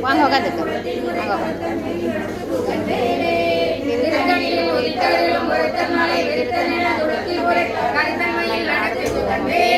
வாங்க உட்காந்துக்கு வாங்க உட்காந்து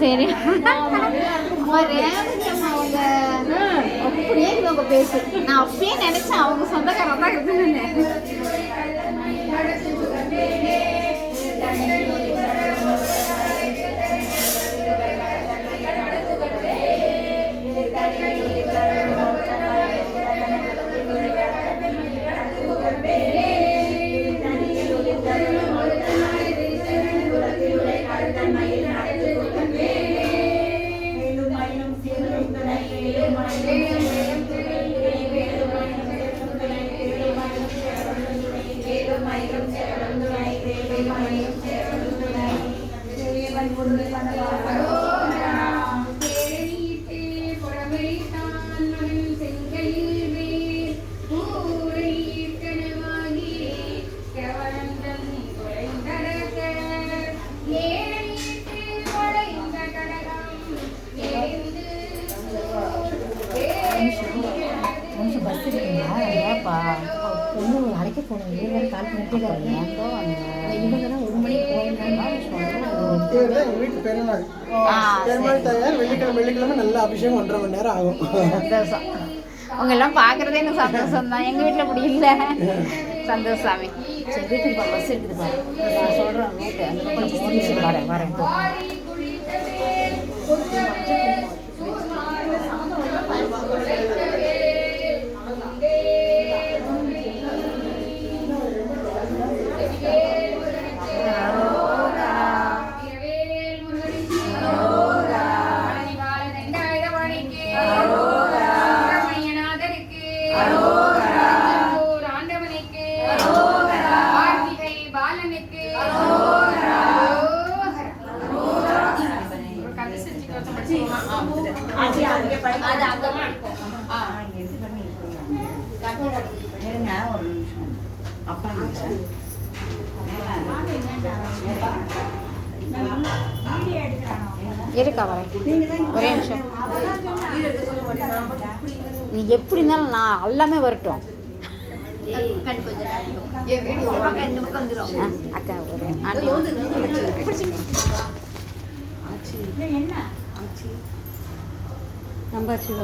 சரி. அப்படியே பேசு நான் அப்படியே நினைச்சேன் அவங்க சொந்தக்காரன் தான் இருக்குன்னு பொண்ணு அழைக்க போகணும் பேர் கால் பண்ணிட்டே இவங்க ஒரு எங்கள் வீட்டு பெருமாள் ஆ, பெருமாள் தாயார் வெள்ளிக்கிழமை நல்ல அபிஷேகம் ஒன்றரை மணி நேரம் ஆகும். சந்தோஷம். அவங்க எல்லாம் பார்க்கறதே எனக்கு சந்தோஷம் தான் எங்கள் வீட்டில் அப்படி இல்லை. சந்தோஷம் சாமி சரி வீட்டுக்கு பஸ் இருக்குது பாரு. நான் சொல்கிறேன் நோட்டு அந்த வரேன் வரேன் அப்பா இருக்கா வரேன் ஒரே நிமிஷம். நீ எப்படி இருந்தாலும் நான் எல்லாமே வரட்டும். அக்கா ஒரு ஆச்சு. নাম্বার ছিল